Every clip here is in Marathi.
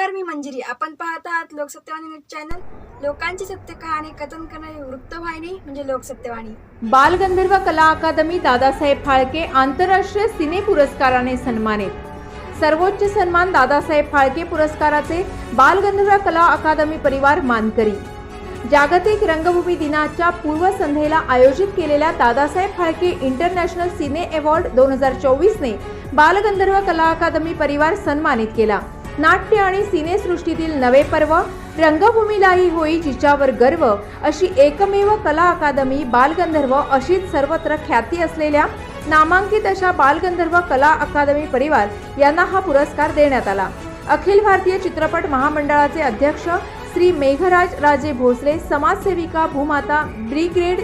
नमस्कार मी मंजिरी. आपण पाहत आहात लोकसत्यवाणी न्यूज चॅनल. लोकांची सत्य कहाणी कथन करणारी वृत्तवाहिनी म्हणजे लोकसत्यवाणी बालगंधर्व कला अकादमी दादासाहेब फाळके आंतरराष्ट्रीय सिने पुरस्काराने सन्मानित. सर्वोच्च सन्मान दादासाहेब फाळके पुरस्काराचे बालगंधर्व कला अकादमी परिवार मानकरी. जागतिक रंगभूमी दिनाच्या पूर्वसंध्येला आयोजित केलेल्या Dadasaheb Phalke international cine award दोन हजार चोवीसने बालगंधर्व कला अकादमी परिवार सन्मानित केला. नाट्य आणि सिनेसृष्टीतील नवे पर्व रंगभूमीलाही होई जिच्यावर गर्व अशी एकमेव कला अकादमी बालगंधर्व अशीच सर्वत्र ख्याती असलेल्या नामांकित अशा बालगंधर्व कला अकादमी परिवार यांना हा पुरस्कार देण्यात आला. अखिल भारतीय चित्रपट महामंडळाचे अध्यक्ष श्री मेघराज राजे भोसले समाजसेविका भूमाता ब्रिग्रेड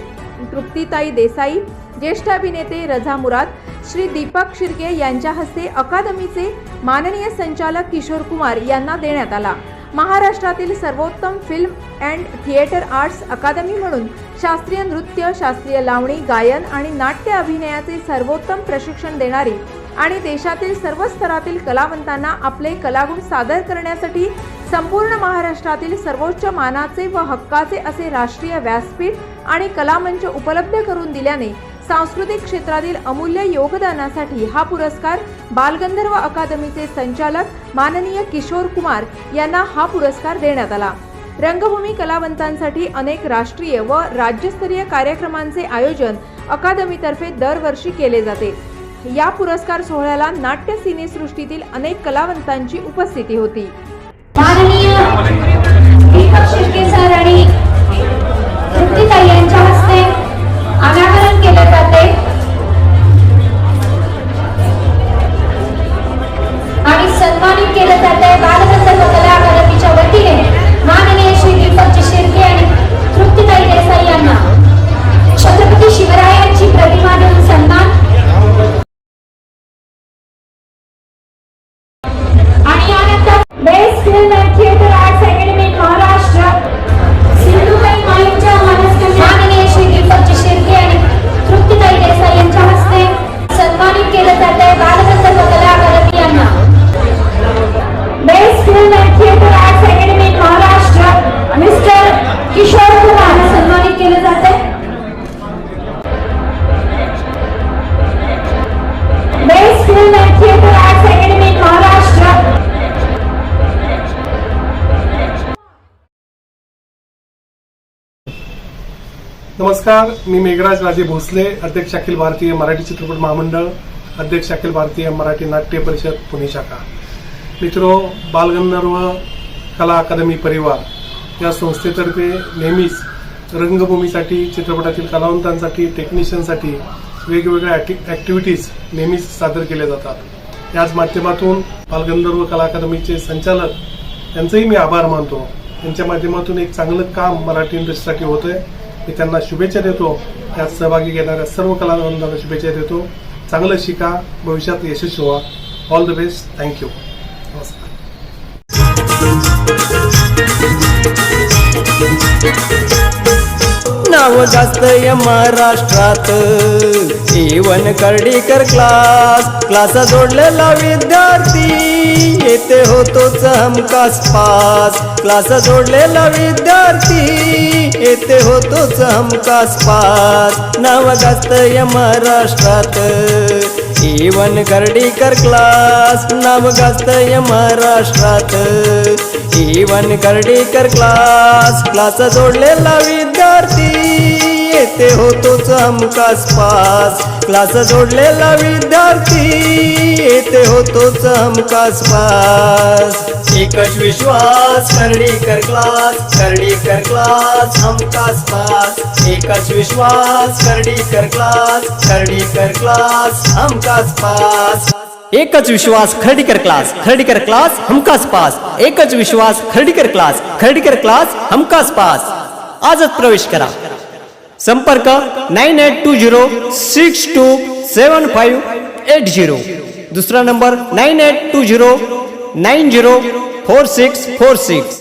तृप्तीताई देसाई ज्येष्ठ अभिनेते रझा मुराद श्री दीपक शिर्के यांच्या हस्ते अकादमीचे माननीय संचालक किशोर कुमार यांना देण्यात आला. महाराष्ट्रातील सर्वोत्तम film and theatre arts academy म्हणून शास्त्रीय नृत्य शास्त्रीय लावणी गायन आणि नाट्य अभिनयाचे सर्वोत्तम प्रशिक्षण देणारी आणि देशातील सर्व स्तरातील कलावंतांना आपले कलागुण सादर करण्यासाठी संपूर्ण महाराष्ट्रातील सर्वोच्च मानाचे व हक्काचे असे राष्ट्रीय व्यासपीठ आणि कलामंच उपलब्ध करून दिल्याने सांस्कृतिक क्षेत्रातील अमूल्य योगदानासाठी हा पुरस्कार बालगंधर्व अकादमीचे संचालक माननीय किशोर कुमार यांना हा पुरस्कार देण्यात आला. रंगभूमी कलावंतांसाठी अनेक राष्ट्रीय व राज्यस्तरीय कार्यक्रमांचे आयोजन अकादमीतर्फे दरवर्षी केले जाते. या पुरस्कार सोहळ्याला नाट्य सिनेसृष्टीतील अनेक कलावंतांची उपस्थिती होती. माननीय दीपक शिर्के सर आणि नमस्कार मी मेघराज राजे भोसले अध्यक्ष अखिल भारतीय मराठी चित्रपट महामंडळ अध्यक्ष अखिल भारतीय मराठी नाट्य परिषद पुणे शाखा. मित्रो बालगंधर्व कला अकादमी परिवार या संस्थेतर्फे नेहमीच रंगभूमीसाठी चित्रपटातील कलावंतांसाठी टेक्निशियनसाठी वेगवेगळ्या ॲक्टि ॲक्टिव्हिटीज नेहमीच सादर केल्या जातात. याच माध्यमातून बालगंधर्व कला अकादमीचे संचालक यांचंही मी आभार मानतो. यांच्या माध्यमातून एक चांगलं काम मराठी इंडस्ट्रीसाठी होतं आहे मी त्यांना शुभेच्छा देतो. यात सहभागी घेणाऱ्या सर्व कलावंतांना शुभेच्छा देतो. चांगलं शिका. भविष्यात यशस्वी व्हा. ऑल द बेस्ट थँक्यू नमस्कार. नाव जास्त या महाराष्ट्रात. जीवन कर्डीकर क्लास क्लास जोडलेला विद्यार्थी. येथे होतोच हमखास पास. क्लास जोडलेला विद्यार्थी येथे होतोच हमखास पास. नाव जास्त या महाराष्ट्रात. इवन गर्डीकर क्लास नाव गाजत या महाराष्ट्रात. इवन गर्डीकर क्लास क्लास जोडलेला विद्यार्थी येथे होतोच हमखास पास. क्लास जोडलेला विद्यार्थी येथे होतोच हमखास पास. एकच विश्वास कर्डीकर क्लास कर्डीकर क्लास हमखास पास. एकच विश्वास कर्डीकर क्लास कर्डीकर क्लास हमखास पास. एकच विश्वास खर्डीकर क्लास खर्डीकर क्लास हमकास पास. एकच विश्वास खर्डीकर क्लास खर्डीकर क्लास हमकास पास. आजच प्रवेश करा. संपर्क nine eight two zero six two seven five eight zero. दुसरा number nine eight two zero nine zero four six four six.